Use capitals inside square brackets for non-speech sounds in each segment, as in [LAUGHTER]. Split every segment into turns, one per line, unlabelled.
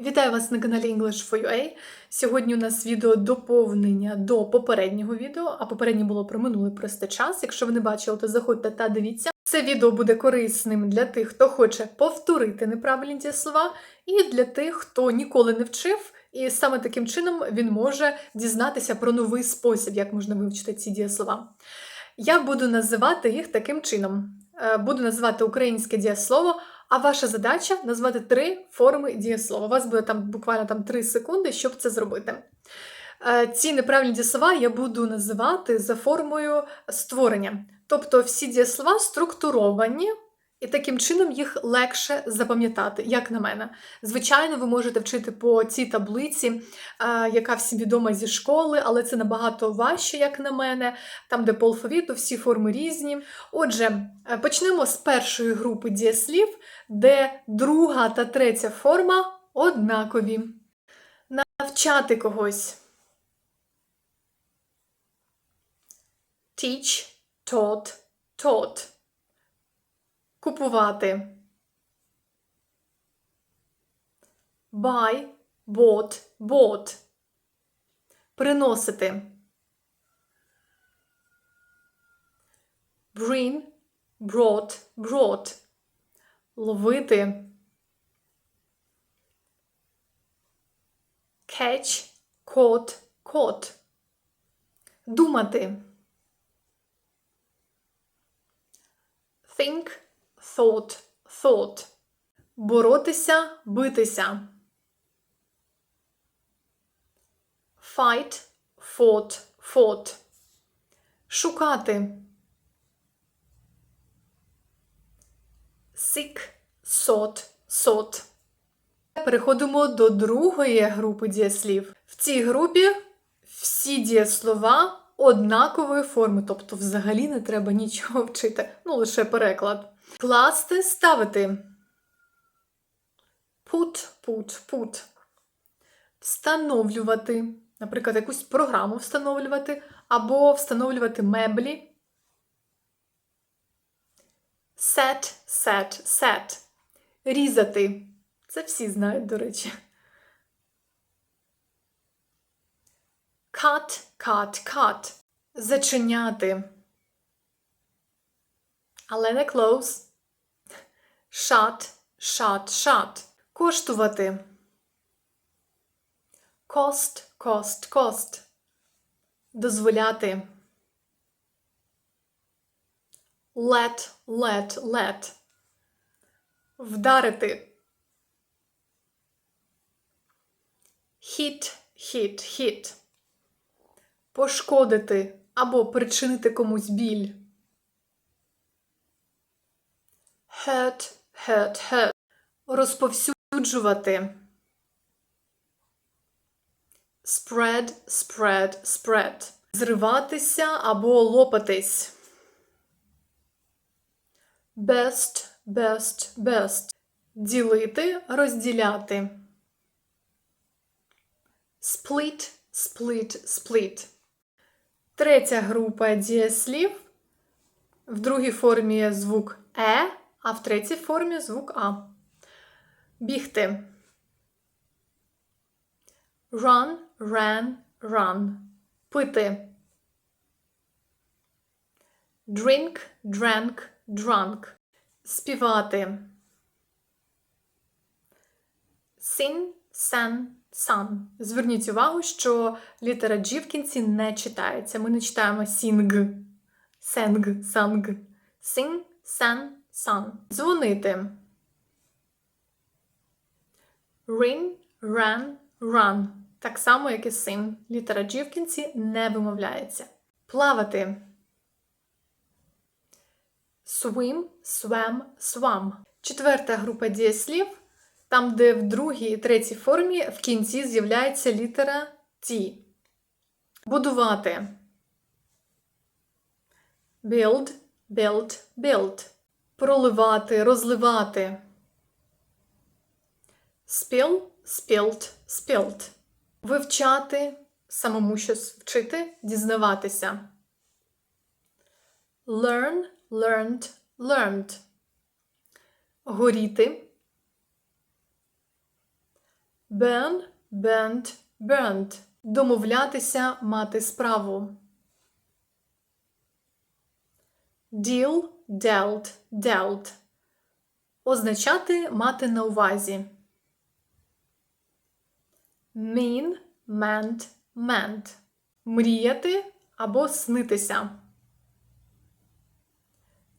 Вітаю вас на каналі English for UA. Сьогодні у нас відео доповнення до попереднього відео, а попереднє було про минулий простий час. Якщо ви не бачили, то заходьте та дивіться. Це відео буде корисним для тих, хто хоче повторити неправильні дієслова, і для тих, хто ніколи не вчив, і саме таким чином він може дізнатися про новий спосіб, як можна вивчити ці дієслова. Я буду називати їх таким чином: буду називати українське дієслово. А ваша задача назвати три форми дієслова. У вас буде там буквально там 3 секунди, щоб це зробити. Е, Ці неправильні дієслова я буду називати за формою створення. Тобто всі дієслова структуровані, і таким чином їх легше запам'ятати, як на мене. Звичайно, ви можете вчити по цій таблиці, е, яка всім відома зі школи, але це набагато важче, як на мене, там, де по алфавіту всі форми різні. Отже, е, почнемо з першої групи дієслів, де друга та третя форма однакові. Навчати когось. Teach, taught, taught. Купувати. Buy, bought, bought. Приносити. Bring, brought, brought. Ловити. Catch, caught, caught. Думати. Think, thought, thought. Боротися, битися. Fight, fought, fought. Шукати. Seek, sought, sought. Переходимо до другої групи дієслів. В цій групі всі дієслова однакової форми, тобто взагалі не треба нічого вчити, ну лише переклад. Класти, ставити. Put, put, put. Встановлювати. Наприклад, якусь програму встановлювати, або встановлювати меблі. Set, set, set. Різати. Це всі знають, до речі. Cut, cut, cut. Зачиняти. Але не close. Shut, shut, shut. Коштувати. Cost, cost, cost. Дозволяти. Let, let, let. Вдарити. Hit, hit, hit. Пошкодити або причинити комусь біль. Hurt, hurt, hurt. Розповсюджувати. Spread, spread, spread. Зриватися або лопатись. Best, best, best. Ділити, розділяти. Split, split, split. Третя група дієслів. В другій формі звук Е, а в третій формі звук А. Бігти. Run, ran, run. Пити. Drink, drank, drunk. Співати. Sing, sang, sung. Зверніть увагу, що літера G в кінці не читається. Ми не читаємо sing, sang, sang. Sing, sang, sung. Дзвонити. Ring, ran, run. Так само, як і sing. Літера G в кінці не вимовляється. Плавати. Swim, swam, swam. Четверта група дієслів, там, де в другій і третій формі в кінці з'являється літера T. Будувати. Build, build, build. Проливати, розливати. Spill, spilled, spilled. Вивчати, самому щось вчити, дізнаватися. Learn, learned, learned. Горіти. burn, burnt, burnt. Домовлятися, мати справу. Deal, dealt, dealt. Означати мати на увазі. Mean, meant, meant. Мріяти або снитися.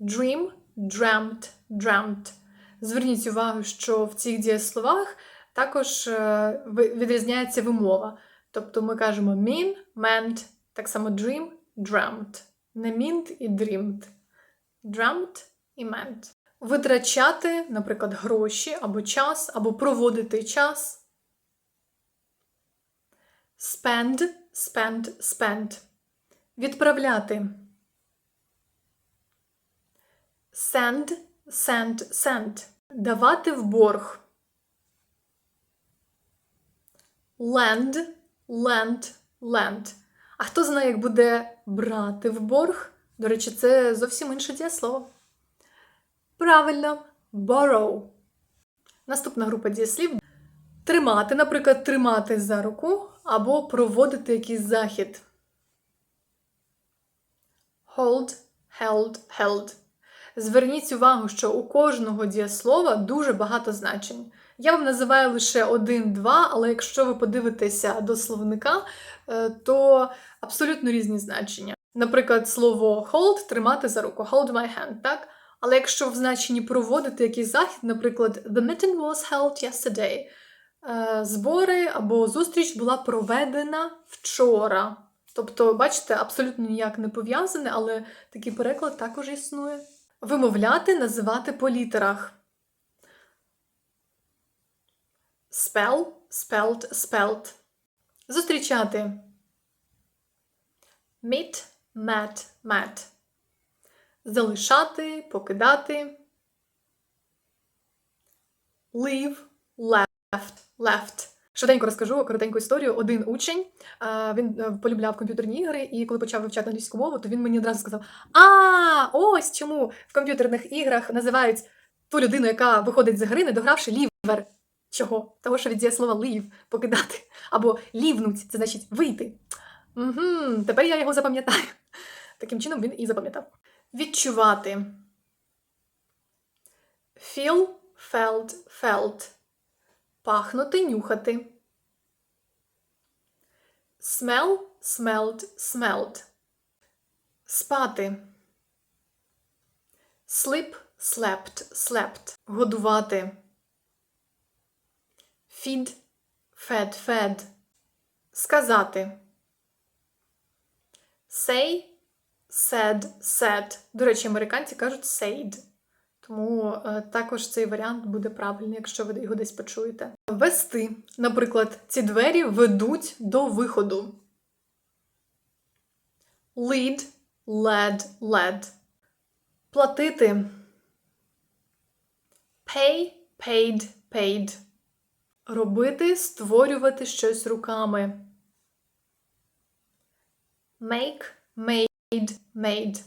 Dream, dreamt, dreamt. Зверніть увагу, що в цих дієсловах також е, відрізняється вимова. Тобто ми кажемо mean, meant, так само dream, dreamt. Не meant і dreamed. Dreamt і meant. Витрачати, наприклад, гроші або час, або проводити час. Spend, spend, spend. Відправляти. Send, send, send. Давати в борг. Lend, lend, lend. А хто знає, як буде брати в борг? До речі, це зовсім інше дієслово. Правильно, borrow. Наступна група дієслів. Тримати, наприклад, тримати за руку або проводити якийсь захід. Hold, held, held. Зверніть увагу, що у кожного дієслова дуже багато значень. Я вам називаю лише один-два, але якщо ви подивитеся до словника, е, то абсолютно різні значення. Наприклад, слово hold тримати за руку, hold my hand, так? Але якщо в значенні проводити якийсь захід, наприклад, the meeting was held yesterday, е, збори або зустріч була проведена вчора. Тобто, бачите, абсолютно ніяк не пов'язане, але такий переклад також існує. Вимовляти, називати по літерах. Spell, spelled, spelt. Зустрічати. Meet, met, met. Залишати, покидати. Leave, left, left. Швиденько розкажу коротеньку історію. Один учень він е, полюбляв комп'ютерні ігри, і коли почав вивчати англійську мову, то він мені одразу сказав: А, ось чому в комп'ютерних іграх називають ту людину, яка виходить з гри, не догравши лівер. Чого? Того, що від дієслова leave – покидати. [LAUGHS] Або лівнуть це значить вийти. Угу, тепер я його запам'ятаю. Таким чином він і запам'ятав. Відчувати. Feel, felt, felt. Пахнути, нюхати. Smell, smelled, smelled. Спати. Sleep, slept, slept. Годувати. Feed, fed, fed. Сказати. Say, said, said. До речі, американці кажуть said. Тому е, також цей варіант буде правильний, якщо ви його десь почуєте. Вести. Наприклад, ці двері ведуть до виходу. Lead, led, led. Платити. Pay, paid, paid. Робити, створювати щось руками. Make, made, made.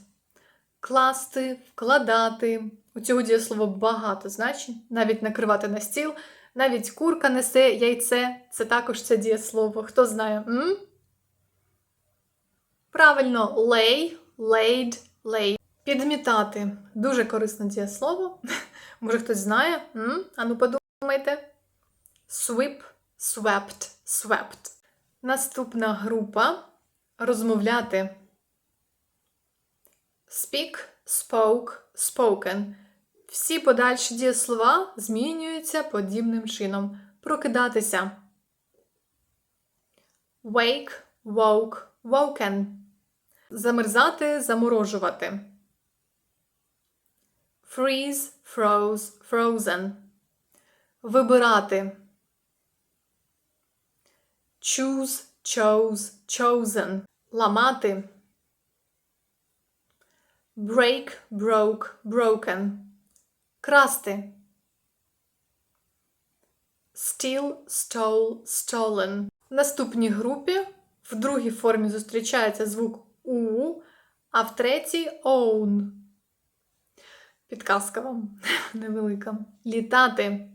Класти, вкладати. У цього дієслова багато значень. Навіть накривати на стіл. Навіть курка несе яйце. Це також це дієслово. Хто знає? М? Правильно, lay, laid, laid. Підмітати. Дуже корисне дієслово. [LAUGHS] Може хтось знає? М? Ану подумайте. Sweep, swept, swept. Наступна група розмовляти. Speak, spoke, spoken. Всі подальші дієслова змінюються подібним чином. Прокидатися. Wake, woke, woken. Замерзати, заморожувати. Freeze, froze, frozen. Вибирати. Choose, chose, chosen. Ламати. Break, broke, broken. Красти. Steal, stole, stolen. В наступній групі в другій формі зустрічається звук У, а в третій own. Підказка вам [LAUGHS] невелика. Літати.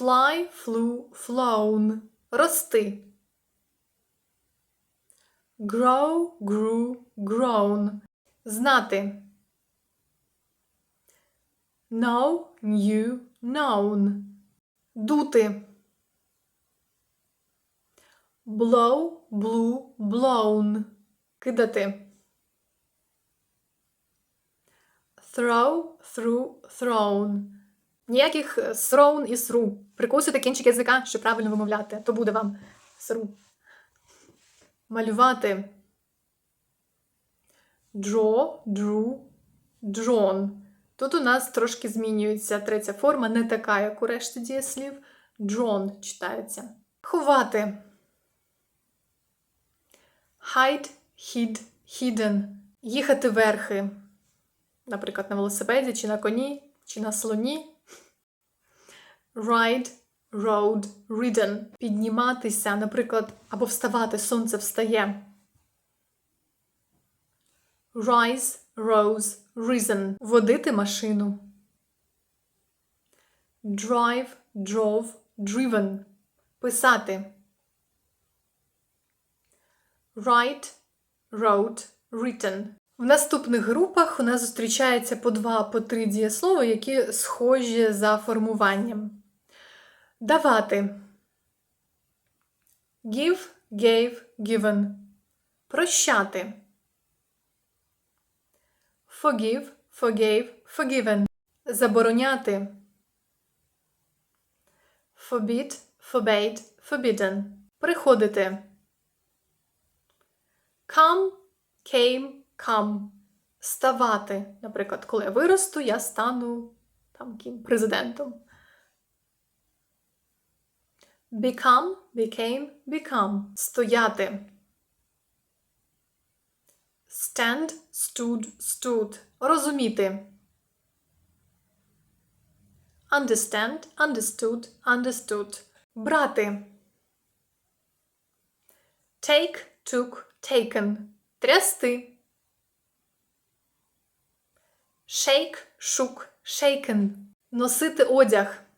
Fly, flew, flown. Рости. Grow, grew, grown. Знати. Know, knew, known. Дути. Blow, blew, blown. Кидати. Throw, threw, thrown. Ніяких е, thrown і threw. Прикусуйте кінчик язика, щоб правильно вимовляти. То буде вам threw. Малювати. Draw, drew, drawn. Тут у нас трошки змінюється третя форма, не така, як у решті дієслів. Drawn читається. Ховати. Hide, hid, hidden. Їхати верхи. Наприклад, на велосипеді, чи на коні, чи на слоні. Ride, rode, ridden. Підніматися, наприклад, або вставати, сонце встає. Rise, rose, risen. Водити машину. Drive, drove, driven. Писати. Write, wrote, written. В наступних групах у нас зустрічається по два, по три дієслова, які схожі за формуванням. Давати. Give, gave, given. Прощати. Forgive, forgave, forgiven. Забороняти. Forbid, forbade, forbidden. Приходити. Come, came, come. Ставати. Наприклад, коли я виросту, я стану там ким президентом. Become, became, become. Стояти. Stand, stood, stood. Розуміти. Understand, understood, understood. Брати. Take, took, taken. Трясти. Shake, shook, shaken. Носити одяг.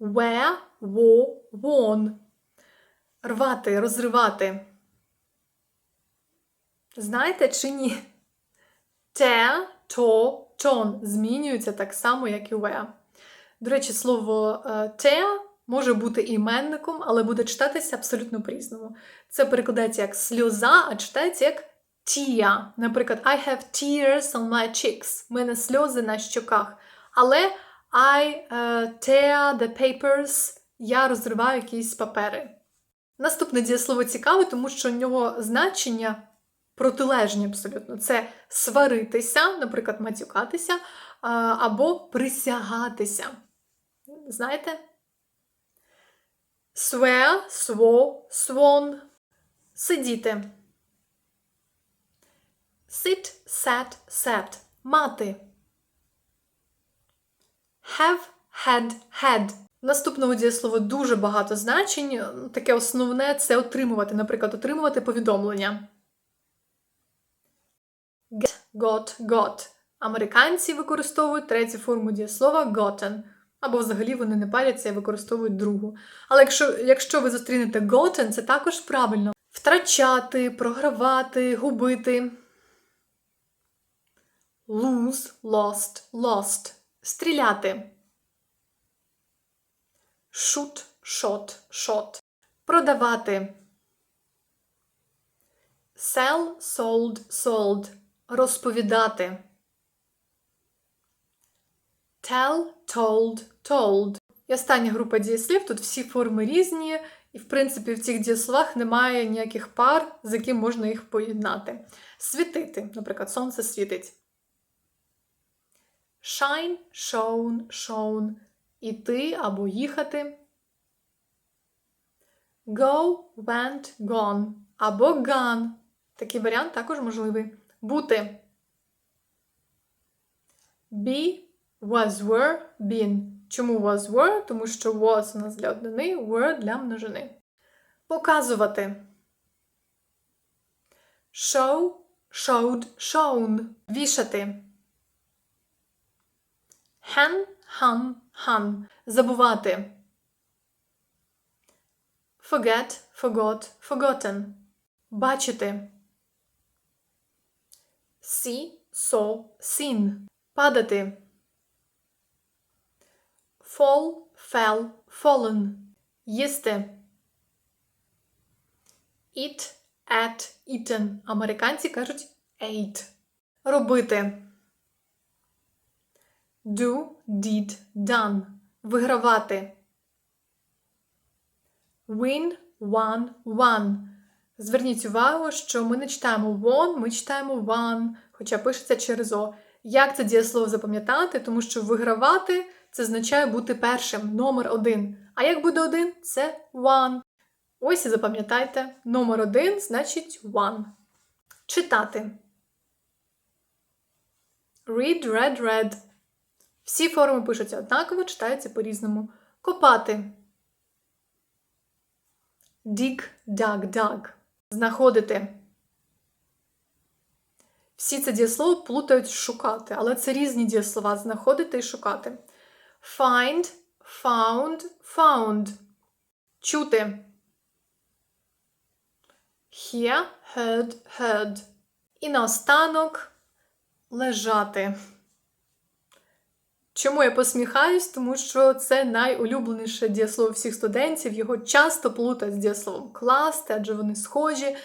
Wear, wore, worn. Рвати, розривати. Знаєте чи ні? Tear, tore, torn змінюються так само, як і wear. До речі, слово е, tear може бути іменником, але буде читатися абсолютно по-різному. Це перекладається як сльоза, а читається як tear. Наприклад, I have tears on my cheeks. У мене сльози на щоках. Але I uh, tear the papers. Я розриваю якісь папери. Наступне дієслово цікаве, тому що у нього значення протилежні абсолютно. Це сваритися, наприклад, матюкатися, або присягатися. Знаєте? Swear, swore, sworn. Сидіти. Sit, sat, sat. Мати. Have, had, had. В наступному дієслову дуже багато значень. Таке основне це отримувати. Наприклад, отримувати повідомлення. Get, got, got. Американці використовують третю форму дієслова gotten. Або взагалі вони не паряться і використовують другу. Але якщо, якщо ви зустрінете gotten, це також правильно. Втрачати, програвати, губити. Lose, lost, lost. Стріляти. Shoot, shot, shot. Продавати. Sell, sold, sold. Розповідати. Tell, told, told. І остання група дієслів. Тут всі форми різні, і, в принципі, в цих дієсловах немає ніяких пар, з яким можна їх поєднати. Світити, наприклад, сонце світить. Shine, shone, shown. Іти або їхати. Go, went, gone. Або gone. Такий варіант також можливий. Бути. Be, was, were, been. Чому was, were? Тому що was у нас для однини, were для множини. Показувати. Show, showed, shown. Вішати. Hen, хан, хан. Забувати. Forget, forgot, forgotten. Бачити. See, saw, seen. Падати. Fall, fell, fallen. Їсти. Eat, ate, eaten. Американці кажуть ate. Робити. Do, did, done. Вигравати. Win, won, won. Зверніть увагу, що ми не читаємо won, ми читаємо won, хоча пишеться через о. Як це дієслово запам'ятати? Тому що вигравати це означає бути першим, номер один. А як буде один? Це one. Ось і запам'ятайте, номер один значить one. Читати. Read, read, read. Всі форми пишуться однаково, читаються по-різному. Копати. Dig, dug, dug. Знаходити. Всі це дієслово плутають шукати, але це різні дієслова знаходити і шукати. Find, found, found. Чути. Hear, heard, heard. І наостанок лежати. Чому я посміхаюсь? Тому що це найулюбленіше дієслово всіх студентів. Його часто плутають з дієсловом класти, адже вони схожі.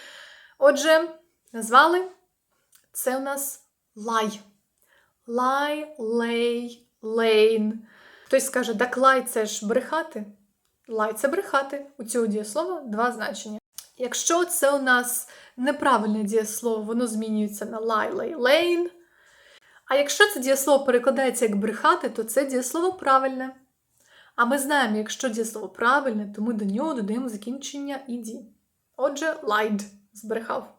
Отже, назвали це у нас lie. Lie, lay, lane. Хтось скаже, так лай це ж брехати. Лай це брехати. У цього дієслова два значення. Якщо це у нас неправильне дієслово, воно змінюється на lie, lay, lane. А якщо це дієслово перекладається як брехати, то це дієслово правильне. А ми знаємо, якщо дієслово правильне, то ми до нього додаємо закінчення «ed». Отже, lied збрехав.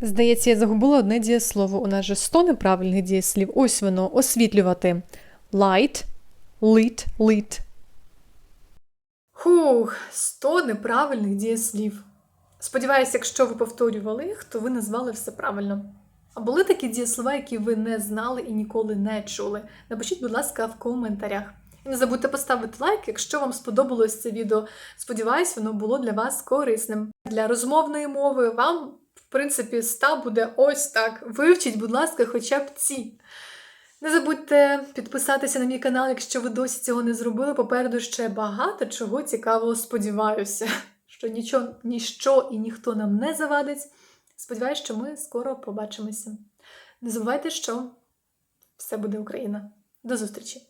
Здається, я загубила одне дієслово. У нас же 100 неправильних дієслів. Ось воно освітлювати. Light, lit, lit.
Хух, 100 неправильних дієслів. Сподіваюся, якщо ви повторювали їх, то ви назвали все правильно. А були такі дієслова, які ви не знали і ніколи не чули? Напишіть, будь ласка, в коментарях. І не забудьте поставити лайк, якщо вам сподобалось це відео. Сподіваюсь, воно було для вас корисним. Для розмовної мови вам, в принципі, ста буде ось так. Вивчіть, будь ласка, хоча б ці. Не забудьте підписатися на мій канал, якщо ви досі цього не зробили. Попереду ще багато чого цікавого сподіваюся, що нічого, ніщо і ніхто нам не завадить. Сподіваюсь, що ми скоро побачимося. Не забувайте, що все буде Україна. До зустрічі!